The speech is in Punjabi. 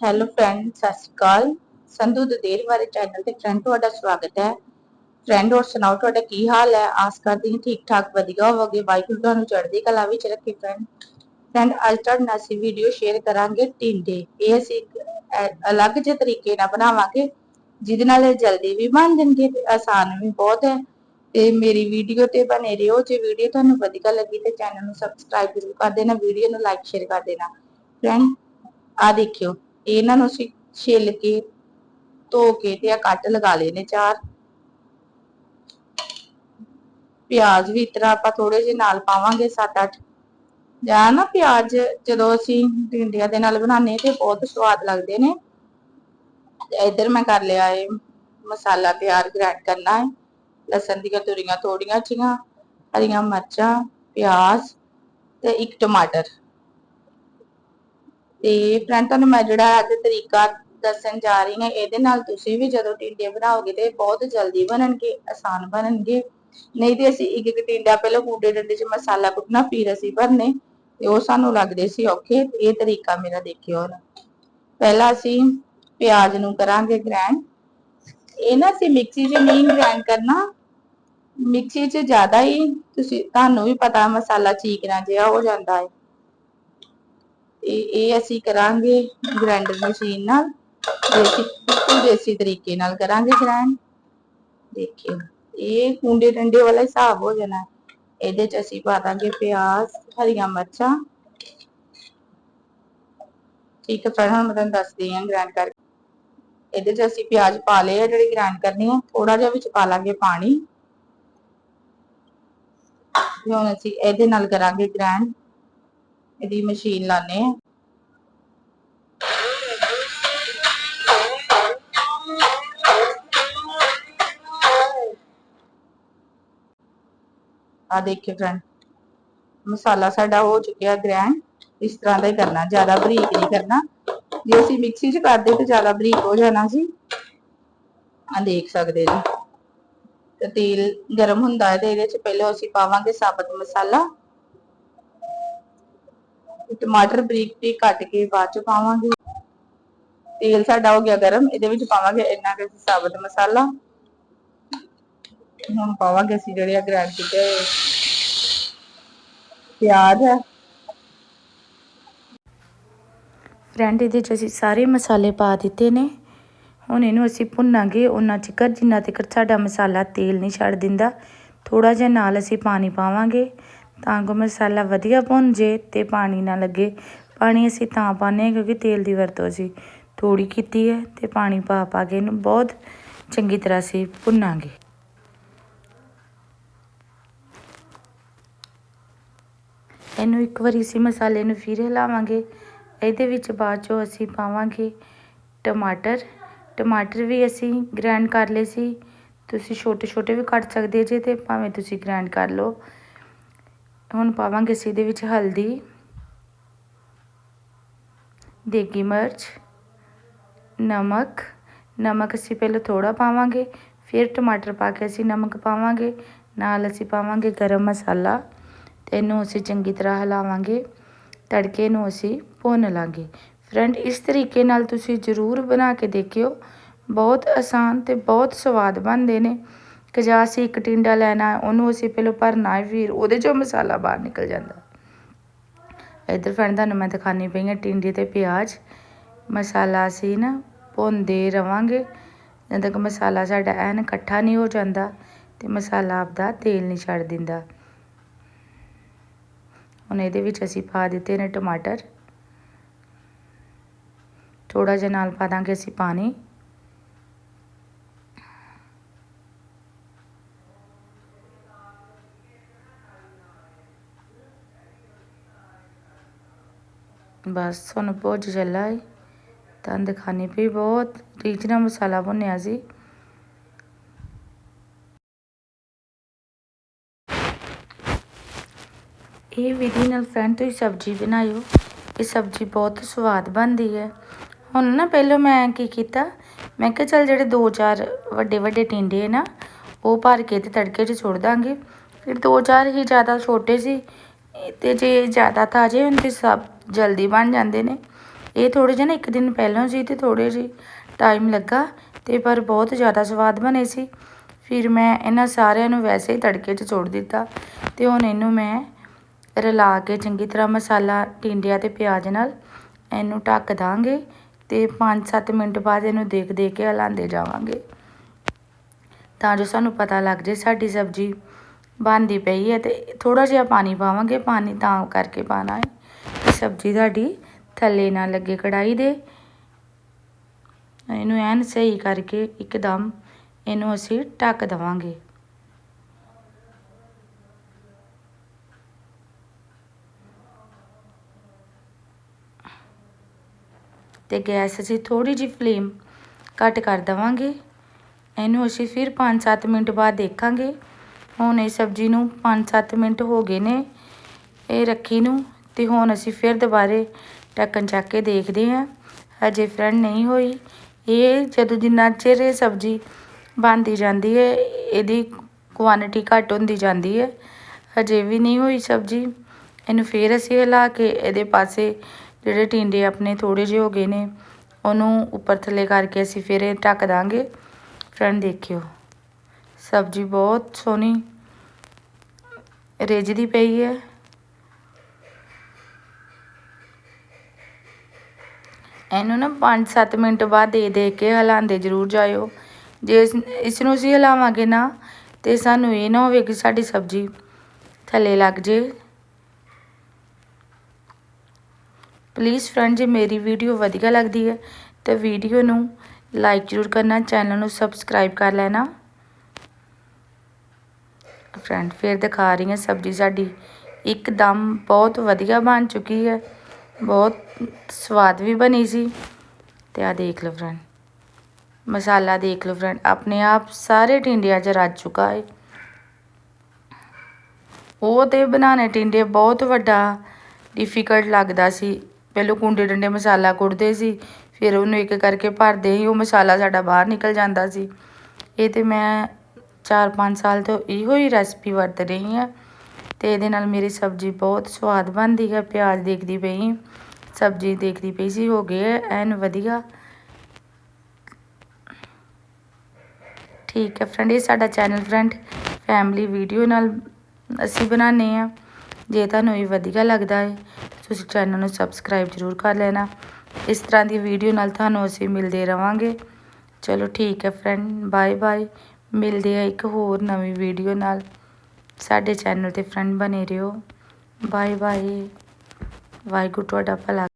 ਹੈਲੋ ਫਰੈਂਡ ਸਤਿ ਸ਼੍ਰੀ ਅਕਾਲ। ਸੰਧੂ ਦਦੇਰ ਬਾਰੇ ਚੈਨਲ ਤੇ ਫਰੈਂਡ ਤੁਹਾਡਾ ਸਵਾਗਤ ਹੈ। ਫਰੈਂਡ ਹੋਰ ਸੁਣਾਓ, ਤੁਹਾਡਾ ਕੀ ਹਾਲ ਹੈ? ਆਸ ਕਰਦੀ ਹਾਂ ਠੀਕ ਠਾਕ ਵਧੀਆ ਹੋਵੋਗੇ। ਵਾਹਿਗੁਰੂ ਤੁਹਾਨੂੰ ਚੜ੍ਹਦੀ ਕਲਾ ਵਿੱਚ ਰੱਖੇ ਫਰੈਂਡ ਫਰੈਂਡ ਅੱਜ ਤੁਹਾਡੇ ਨਾਲ ਅਸੀਂ ਵੀਡੀਓ ਸ਼ੇਅਰ ਕਰਾਂਗੇ ਟਿੰਡੇ। ਇਹ ਅਸੀਂ ਇੱਕ ਅਲੱਗ ਜਿਹੇ ਤਰੀਕੇ ਨਾਲ ਬਣਾਵਾਂਗੇ, ਜਿਹਦੇ ਨਾਲ ਇਹ ਜਲਦੀ ਵੀ ਬਣ ਜਾਣਗੇ ਤੇ ਆਸਾਨ ਵੀ ਬਹੁਤ ਹੈ। ਤੇ ਮੇਰੀ ਵੀਡੀਓ ਤੇ ਬਨੇ ਰਹੋ। ਜੇ ਵੀਡੀਓ ਤੁਹਾਨੂੰ ਵਧੀਆ ਲੱਗੀ ਤੇ ਚੈਨਲ ਨੂੰ ਸਬਸਕ੍ਰਾਈਬ ਜ਼ਰੂਰ ਕਰ ਦੇਣਾ ਵੀਡੀਓ ਨੂੰ ਲਾਈਕ ਸ਼ੇਅਰ ਕਰ ਦੇਣਾ। ਫਰੈਂਡ ਆ ਦੇਖਿਓ। ਇਹਨਾਂ ਨੂੰ ਅਸੀਂ ਛਿੱਲ ਕੇ ਧੋ ਕੇ ਤੇ ਆ ਕੱਟ ਲਗਾ ਲਏ ਨੇ ਚਾਰ। ਪਿਆਜ਼ ਵੀ ਇਤਰਾ ਆਪਾਂ ਥੋੜੇ ਜਿਹੇ ਨਾਲ ਪਾਵਾਂਗੇ 7-8 ਜਾਂ ਨਾ ਪਿਆਜ਼ ਜਦੋਂ ਅਸੀਂ ਟਿੰਡਿਆਂ ਦੇ ਨਾਲ ਬਣਾਉਂਦੇ ਤੇ ਬਹੁਤ ਸਵਾਦ ਲੱਗਦੇ ਨੇ। ਤੇ ਇੱਧਰ ਮੈਂ ਕਰ ਲਿਆ ਏ ਮਸਾਲਾ ਤਿਆਰ ਗ੍ਰਾਈਂਡ ਕਰਨਾ ਹੈ ਲਸਣ ਦੀਆਂ ਤੁਰੀਆਂ ਥੋੜੀਆਂ ਚੀਆਂ ਹਰੀਆਂ ਮਿਰਚਾਂ, ਪਿਆਜ਼ ਤੇ ਇੱਕ ਟਮਾਟਰ। ਤੇ ਫਰੈਂਡ ਤੁਹਾਨੂੰ ਮੈਂ ਜਿਹੜਾ ਅੱਜ ਤਰੀਕਾ ਦੱਸਣ ਜਾ ਰਹੀ ਹਾਂ, ਇਹਦੇ ਨਾਲ ਤੁਸੀਂ ਵੀ ਜਦੋਂ ਟਿੰਡੇ ਬਣਾਓਗੇ ਤੇ ਬਹੁਤ ਜਲਦੀ ਬਣਨਗੇ, ਆਸਾਨ ਬਣਨਗੇ। ਨਹੀਂ ਤੇ ਅਸੀਂ ਇੱਕ ਇੱਕ ਟਿੰਡਾ ਪਹਿਲਾਂ ਕੂਡੇ ਡੰਡੇ 'ਚ ਮਸਾਲਾ ਕੁੱਟਣਾ, ਫਿਰ ਅਸੀਂ ਭਰਨੇ, ਤੇ ਉਹ ਸਾਨੂੰ ਲੱਗਦੇ ਸੀ ਔਖੇ, ਤੇ ਇਹ ਤਰੀਕਾ ਮੇਰਾ ਦੇਖਿਓ ਹੁਣ। ਪਹਿਲਾਂ ਅਸੀਂ ਪਿਆਜ਼ ਨੂੰ ਕਰਾਂਗੇ ਗ੍ਰਾਈਂਡ ਇਹ ਨਾ ਅਸੀਂ ਮਿਕਸੀ 'ਚ ਨਹੀਂ ਗ੍ਰਾਈਂਡ ਕਰਨਾ। ਮਿਕਸੀ 'ਚ ਜ਼ਿਆਦਾ ਹੀ ਤੁਸੀਂ, ਤੁਹਾਨੂੰ ਵੀ ਪਤਾ ਮਸਾਲਾ ਚੀਕਣਾ ਜਿਹਾ ਹੋ ਜਾਂਦਾ ਹੈ। ਇਹ ਇਹ ਅਸੀਂ ਕਰਾਂਗੇ ਗ੍ਰਾਈਂਡਰ ਮਸ਼ੀਨ ਨਾਲ ਦੇਸੀ ਬਿਲਕੁਲ ਦੇਸੀ ਤਰੀਕੇ ਨਾਲ ਕਰਾਂਗੇ ਗ੍ਰਾਈਂਡ ਦੇਖਿਓ, ਇਹ ਕੁੰਡੇ ਡੰਡੇ ਵਾਲਾ ਹਿਸਾਬ ਹੋ ਜਾਣਾ। ਇਹਦੇ ਚ ਅਸੀਂ ਪਾ ਦਾਂਗੇ ਪਿਆਜ਼, ਹਰੀਆਂ ਮਿਰਚਾਂ। ਠੀਕ ਹੈ ਫਿਰ ਹੁਣ ਮੈਂ ਤੁਹਾਨੂੰ ਦੱਸਦੀ ਹਾਂ ਗ੍ਰਾਈਂਡ ਕਰਕੇ। ਇਹਦੇ ਚ ਅਸੀਂ ਪਿਆਜ਼ ਪਾ ਲਏ ਆ, ਜਿਹੜੇ ਗ੍ਰਾਈਂਡ ਕਰਨੇ ਆ ਥੋੜਾ ਜਿਹਾ ਵਿੱਚ ਪਾ ਲਾਂਗੇ ਪਾਣੀ। ਹੁਣ ਅਸੀਂ ਇਹਦੇ ਨਾਲ ਕਰਾਂਗੇ ਗ੍ਰਾਈਂਡ ਇਹਦੀ ਮਸ਼ੀਨ ਲਾਣੇ ਆ। ਆ ਦੇਖਿਓ ਫਰੈਂਡ ਮਸਾਲਾ ਸਾਡਾ ਹੋ ਚੁੱਕਿਆ ਗ੍ਰੈਂਡ ਇਸ ਤਰ੍ਹਾਂ ਦਾ ਹੀ ਕਰਨਾ, ਜ਼ਿਆਦਾ ਬਰੀਕ ਨਹੀਂ ਕਰਨਾ। ਜੇ ਅਸੀਂ ਮਿਕਸੀ 'ਚ ਕਰਦੇ ਤੇ ਜ਼ਿਆਦਾ ਬਰੀਕ ਹੋ ਜਾਣਾ ਸੀ। ਆ ਦੇਖ ਸਕਦੇ ਜੀ ਤੇ ਤੇਲ ਗਰਮ ਹੁੰਦਾ ਹੈ ਤੇ ਇਹਦੇ 'ਚ ਪਹਿਲਾਂ ਅਸੀਂ ਪਾਵਾਂਗੇ ਸਾਬਤ ਮਸਾਲਾ। ਤੇ ਟਮਾਟਰ ਬਰੀਕ ਬਰੀਕ ਕੱਟ ਕੇ ਬਾਅਦ 'ਚ ਪਾਵਾਂਗੇ। ਤੇਲ ਸਾਡਾ ਹੋ ਗਿਆ ਗਰਮ, ਇਹਦੇ ਵਿੱਚ ਪਾਵਾਂਗੇ ਇੰਨਾ ਕੁ ਸਾਬਤ ਮਸਾਲਾ। ਹੁਣ ਪਾਵਾਂਗੇ ਅਸੀਂ ਜਿਹੜੇ ਆ ਗ੍ਰਾਈਂਡ ਕੀਤੇ ਪਿਆਜ਼ ਹੈ। ਫਰੈਂਡ, ਇਹਦੇ 'ਚ ਅਸੀਂ ਸਾਰੇ ਮਸਾਲੇ ਪਾ ਦਿੱਤੇ ਨੇ। ਹੁਣ ਇਹਨੂੰ ਅਸੀਂ ਭੁੰਨਾਂਗੇ। ਉਹਨਾਂ ਚਿਕਰ ਜਿੰਨਾ ਤੱਕ ਸਾਡਾ ਮਸਾਲਾ ਤੇਲ ਨਹੀਂ ਛੱਡ ਦਿੰਦਾ। ਥੋੜਾ ਜਿਹਾ ਨਾਲ ਅਸੀਂ ਪਾਣੀ ਪਾਵਾਂਗੇ। ਤਾਂ ਕਿ ਮਸਾਲਾ ਵਧੀਆ ਭੁੰਨ ਜੇ ਤੇ ਪਾਣੀ ਨਾ ਲੱਗੇ। ਪਾਣੀ ਅਸੀਂ ਤਾਂ ਪਾਉਂਦੇ ਹਾਂ ਕਿਉਂਕਿ ਤੇਲ ਦੀ ਵਰਤੋਂ ਅਸੀਂ ਥੋੜੀ ਕੀਤੀ ਹੈ ਤੇ ਪਾਣੀ ਪਾ ਪਾ ਕੇ ਇਹਨੂੰ ਬਹੁਤ ਚੰਗੀ ਤਰ੍ਹਾਂ ਅਸੀਂ ਭੁੰਨਾਂਗੇ। ਇਹਨੂੰ ਇੱਕ ਵਾਰੀ ਅਸੀਂ ਮਸਾਲੇ ਨੂੰ ਫਿਰ ਹਿਲਾਵਾਂਗੇ। ਇਹਦੇ ਵਿੱਚ ਬਾਅਦ ਚੋਂ ਅਸੀਂ ਪਾਵਾਂਗੇ ਟਮਾਟਰ। ਟਮਾਟਰ ਵੀ ਅਸੀਂ ਗ੍ਰਾਈਂਡ ਕਰ ਲਏ ਸੀ। ਤੁਸੀਂ ਛੋਟੇ ਛੋਟੇ ਵੀ ਕੱਟ ਸਕਦੇ ਜੇ ਤੇ ਭਾਵੇਂ ਤੁਸੀਂ ਗ੍ਰਾਈਂਡ ਕਰ ਲਓ। ਹੁਣ ਪਾਵਾਂਗੇ ਅਸੀਂ ਇਹਦੇ ਵਿੱਚ ਹਲਦੀ, ਦੇਗੀ ਮਿਰਚ, ਨਮਕ ਨਮਕ ਅਸੀਂ ਪਹਿਲਾਂ ਥੋੜਾ ਪਾਵਾਂਗੇ, ਫਿਰ ਟਮਾਟਰ ਪਾ ਕੇ ਅਸੀਂ ਨਮਕ ਪਾਵਾਂਗੇ, ਨਾਲ ਅਸੀਂ ਪਾਵਾਂਗੇ ਗਰਮ ਮਸਾਲਾ ਤੇ ਇਹਨੂੰ ਅਸੀਂ ਚੰਗੀ ਤਰ੍ਹਾਂ ਹਿਲਾਵਾਂਗੇ, ਤੜਕੇ ਨੂੰ ਅਸੀਂ ਭੁੰਨ ਲਾਂਗੇ। ਫਰੈਂਡ, ਇਸ ਤਰੀਕੇ ਨਾਲ ਤੁਸੀਂ ਜ਼ਰੂਰ ਬਣਾ ਕੇ ਦੇਖਿਓ, ਬਹੁਤ ਆਸਾਨ ਤੇ ਬਹੁਤ ਸਵਾਦ ਬਣਦੇ ਨੇ। ਕਿ ਜਾਂ ਅਸੀਂ ਇੱਕ ਟਿੰਡਾ ਲੈਣਾ, ਉਹਨੂੰ ਅਸੀਂ ਪਹਿਲਾਂ ਭਰਨਾ ਹੈ ਫਿਰ ਉਹਦੇ ਚੋਂ ਮਸਾਲਾ ਬਾਹਰ ਨਿਕਲ ਜਾਂਦਾ। ਇੱਧਰ ਫਰੈਂਡ ਤੁਹਾਨੂੰ ਮੈਂ ਦਿਖਾਣੀ ਪਈ ਹਾਂ ਟਿੰਡੇ ਤੇ ਪਿਆਜ਼, ਮਸਾਲਾ ਅਸੀਂ ਨਾ ਭੁੰਨਦੇ ਰਵਾਂਗੇ, ਜਦੋਂ ਤੱਕ ਮਸਾਲਾ ਸਾਡਾ ਐਨ ਇਕੱਠਾ ਨਹੀਂ ਹੋ ਜਾਂਦਾ ਤੇ ਮਸਾਲਾ ਆਪਦਾ ਤੇਲ ਨਹੀਂ ਛੱਡ ਦਿੰਦਾ। ਹੁਣ ਇਹਦੇ ਵਿੱਚ ਅਸੀਂ ਪਾ ਦਿੱਤੇ ਨੇ ਟਮਾਟਰ। ਥੋੜਾ ਜਿਹਾ ਨਾਲ ਪਾ ਦਾਂਗੇ ਅਸੀਂ ਪਾਣੀ। ਬਸ ਤੁਹਾਨੂੰ ਭੁੱਜ ਚੱਲਾ ਹੈ ਤਾਂ ਦਿਖਾਣੀ ਪਈ ਬਹੁਤ। ਰੀਝਨਾ ਮਸਾਲਾ ਭੁੰਨਿਆ ਸੀ। ਇਹ ਵਿਧੀ ਨਾਲ ਫਰੈਂਡ ਤੁਸੀਂ ਸਬਜ਼ੀ ਬਣਾਇਓ। ਇਹ ਸਬਜ਼ੀ ਬਹੁਤ ਸਵਾਦ ਬਣਦੀ ਹੈ ਹੁਣ ਨਾ ਪਹਿਲਾਂ ਮੈਂ ਕੀ ਕੀਤਾ? ਮੈਂ ਕਿਹਾ ਚੱਲ ਜਿਹੜੇ ਦੋ ਚਾਰ ਵੱਡੇ ਵੱਡੇ ਟਿੰਡੇ ਨਾ, ਉਹ ਭਰ ਕੇ ਤੇ ਤੜਕੇ 'ਚ ਸੁੱਟ ਦਾਂਗੇ। ਫਿਰ ਦੋ ਚਾਰ ਹੀ ਜ਼ਿਆਦਾ ਛੋਟੇ ਸੀ, ਤੇ ਜੇ ਜ਼ਿਆਦਾ ਤਾਜ਼ੇ ਹੁੰਦੇ ਸਭ ਜਲਦੀ ਬਣ ਜਾਂਦੇ ਨੇ। ਇਹ ਥੋੜੇ ਜਿਹੇ ਨਾ ਇੱਕ ਦਿਨ ਪਹਿਲਾਂ ਸੀ ਤੇ ਥੋੜੇ ਜਿਹੇ ਟਾਈਮ ਲੱਗਾ ਤੇ ਪਰ ਬਹੁਤ ਜ਼ਿਆਦਾ ਸਵਾਦ ਬਣੇ ਸੀ। ਫਿਰ ਮੈਂ ਇਹਨਾਂ ਸਾਰਿਆਂ ਨੂੰ ਵੈਸੇ ਹੀ ਤੜਕੇ 'ਚ ਸੁੱਟ ਦਿੱਤਾ ਤੇ ਹੁਣ ਇਹਨੂੰ ਮੈਂ ਰਲਾ ਕੇ ਚੰਗੀ ਤਰ੍ਹਾਂ ਮਸਾਲਾ, ਟਿੰਡਿਆਂ ਤੇ ਪਿਆਜ਼ ਨਾਲ ਇਹਨੂੰ ਢੱਕ ਦਾਂਗੇ ਤੇ 5-7 ਮਿੰਟ ਬਾਅਦ ਇਹਨੂੰ ਦੇਖ ਦੇਖ ਕੇ ਹਲਾਉਂਦੇ ਜਾਵਾਂਗੇ। ਤਾਂ ਜੋ ਸਾਨੂੰ ਪਤਾ ਲੱਗ ਜੇ ਸਾਡੀ ਸਬਜ਼ੀ ਬਣਦੀ ਪਈ ਹੈ ਤੇ ਥੋੜਾ ਜਿਹਾ ਪਾਣੀ ਪਾਵਾਂਗੇ, ਪਾਣੀ ਤਾਂ ਕਰਕੇ ਪਾਣਾ ਹੈ। ਸਬਜ਼ੀ ਸਾਡੀ ਥੱਲੇ ਨਾ ਲੱਗੇ ਕੜਾਈ ਦੇ। ਇਹਨੂੰ ਐਨ ਸਹੀ ਕਰਕੇ ਇੱਕਦਮ ਇਹਨੂੰ ਅਸੀਂ ਢੱਕ ਦਵਾਂਗੇ। ਤੇ ਗੈਸ ਅਸੀਂ ਥੋੜੀ ਜਿਹੀ ਫਲੇਮ ਘੱਟ ਕਰ ਦਵਾਂਗੇ। ਇਹਨੂੰ ਅਸੀਂ ਫਿਰ 5-7 ਮਿੰਟ ਬਾਅਦ ਦੇਖਾਂਗੇ। ਹੁਣ ਇਹ ਸਬਜ਼ੀ ਨੂੰ 5-7 ਮਿੰਟ ਹੋ ਗਏ ਨੇ। ਇਹ ਰੱਖੀ ਨੂੰ ਤੇ ਹੁਣ ਅਸੀਂ ਫਿਰ ਦੁਬਾਰੇ ਢੱਕਣ ਚੱਕ ਕੇ ਦੇਖਦੇ ਹਾਂ। ਹਜੇ ਫਰੈਂਡ ਨਹੀਂ ਹੋਈ। ਇਹ ਜਦੋਂ ਜਿੰਨਾ ਚਿਰ ਇਹ ਸਬਜ਼ੀ ਬਣਦੀ ਜਾਂਦੀ ਹੈ, ਇਹਦੀ ਕੁਆਂਟੀਟੀ ਘੱਟ ਹੁੰਦੀ ਜਾਂਦੀ ਹੈ। ਹਜੇ ਵੀ ਨਹੀਂ ਹੋਈ ਸਬਜ਼ੀ। ਇਹਨੂੰ ਫਿਰ ਅਸੀਂ ਹਿਲਾ ਕੇ ਇਹਦੇ ਪਾਸੇ ਜਿਹੜੇ ਟਿੰਡੇ ਆਪਣੇ ਥੋੜੇ ਜਿਹੇ ਹੋ ਗਏ ਨੇ, ਉਹਨੂੰ ਉੱਪਰ ਥੱਲੇ ਕਰਕੇ ਅਸੀਂ ਫਿਰ ਇਹ ਢੱਕ ਦਾਂਗੇ। ਫਰੈਂਡ ਦੇਖਿਓ। ਸਬਜ਼ੀ ਬਹੁਤ ਸੋਹਣੀ ਰਿੱਝਦੀ ਪਈ ਹੈ। ਇਹਨੂੰ ਨਾ 5-7 ਮਿੰਟ ਬਾਅਦ ਦੇ ਦੇ ਕੇ ਹਿਲਾਉਂਦੇ ਜ਼ਰੂਰ ਜਾਇਓ। ਜੇ ਇਸ ਨੂੰ ਅਸੀਂ ਹਿਲਾਵਾਂਗੇ ਨਾ, ਤੇ ਸਾਨੂੰ ਇਹ ਨਾ ਹੋਵੇ ਕਿ ਸਾਡੀ ਸਬਜ਼ੀ ਥੱਲੇ ਲੱਗ ਜੇ। ਪਲੀਜ਼ ਫਰੈਂਡ ਜੇ ਮੇਰੀ ਵੀਡੀਓ ਵਧੀਆ ਲੱਗਦੀ ਹੈ, ਤਾਂ ਵੀਡੀਓ ਨੂੰ ਲਾਈਕ ਜ਼ਰੂਰ ਕਰਨਾ ਚੈਨਲ ਨੂੰ ਸਬਸਕ੍ਰਾਈਬ ਕਰ ਲੈਣਾ। ਫਰੈਂਡ ਫਿਰ ਦਿਖਾ ਰਹੀ ਹਾਂ ਸਬਜ਼ੀ ਸਾਡੀ। ਇੱਕਦਮ ਬਹੁਤ ਵਧੀਆ ਬਣ ਚੁੱਕੀ ਹੈ। ਬਹੁਤ ਸਵਾਦ ਵੀ ਬਣੀ ਸੀ। ਅਤੇ ਆਹ ਦੇਖ ਲਓ ਫਰੈਂਡ ਮਸਾਲਾ ਦੇਖ ਲਓ ਫਰੈਂਡ ਆਪਣੇ ਆਪ ਸਾਰੇ ਟਿੰਡਿਆਂ 'ਚ ਰੱਜ ਚੁੱਕਾ ਹੈ ਉਹ ਤੇ ਬਣਾਉਣੇ ਟਿੰਡੇ ਬਹੁਤ ਵੱਡਾ ਡਿਫਿਕਲਟ ਲੱਗਦਾ ਸੀ। ਪਹਿਲਾਂ ਕੁੰਡੇ ਡੰਡੇ ਮਸਾਲਾ ਕੁੱਟਦੇ ਸੀ, ਫਿਰ ਉਹਨੂੰ ਇੱਕ ਕਰਕੇ ਭਰਦੇ ਸੀ, ਉਹ ਮਸਾਲਾ ਸਾਡਾ ਬਾਹਰ ਨਿਕਲ ਜਾਂਦਾ ਸੀ। ਇਹ ਤੇ ਮੈਂ 4-5 ਸਾਲ ਤੋਂ ਇਹੋ ਹੀ ਰੈਸਪੀ ਵਰਤ ਰਹੀ ਹਾਂ। ਤੇ ਇਹਦੇ ਨਾਲ ਮੇਰੀ ਸਬਜ਼ੀ ਬਹੁਤ ਸਵਾਦ ਬਣਦੀ ਹੈ। ਪਿਆਜ਼ ਦੇਖਦੀ ਪਈ, ਸਬਜ਼ੀ ਦੇਖਦੀ ਪਈ ਸੀ, ਹੋ ਗਏ ਐਨ ਵਧੀਆ। ਠੀਕ ਹੈ ਫਰੈਂਡ, ਇਹ ਸਾਡਾ ਚੈਨਲ ਫਰੈਂਡ, ਫੈਮਿਲੀ ਵੀਡੀਓ ਨਾਲ ਅਸੀਂ ਬਣਾਉਂਦੇ ਆ ਜੇ ਤੁਹਾਨੂੰ ਇਹ ਵਧੀਆ ਲੱਗਦਾ ਹੈ, ਤੁਸੀਂ ਚੈਨਲ ਨੂੰ ਸਬਸਕ੍ਰਾਈਬ ਜ਼ਰੂਰ ਕਰ ਲੈਣਾ। ਇਸ ਤਰ੍ਹਾਂ ਦੀ ਵੀਡੀਓ ਨਾਲ ਤੁਹਾਨੂੰ ਅਸੀਂ ਮਿਲਦੇ ਰਵਾਂਗੇ। ਚਲੋ ਠੀਕ ਹੈ ਫਰੈਂਡ ਬਾਏ ਬਾਏ ਮਿਲਦੇ ਆ ਇੱਕ ਹੋਰ ਨਵੀਂ ਵੀਡੀਓ ਨਾਲ। ਸਾਡੇ ਚੈਨਲ ਤੇ ਫਰੈਂਡ ਬਣੇ ਰਹੋ। ਬਾਏ ਬਾਏ ਵਾਹਿਗੁਰੂ ਤੁਹਾਡਾ ਭਲਾ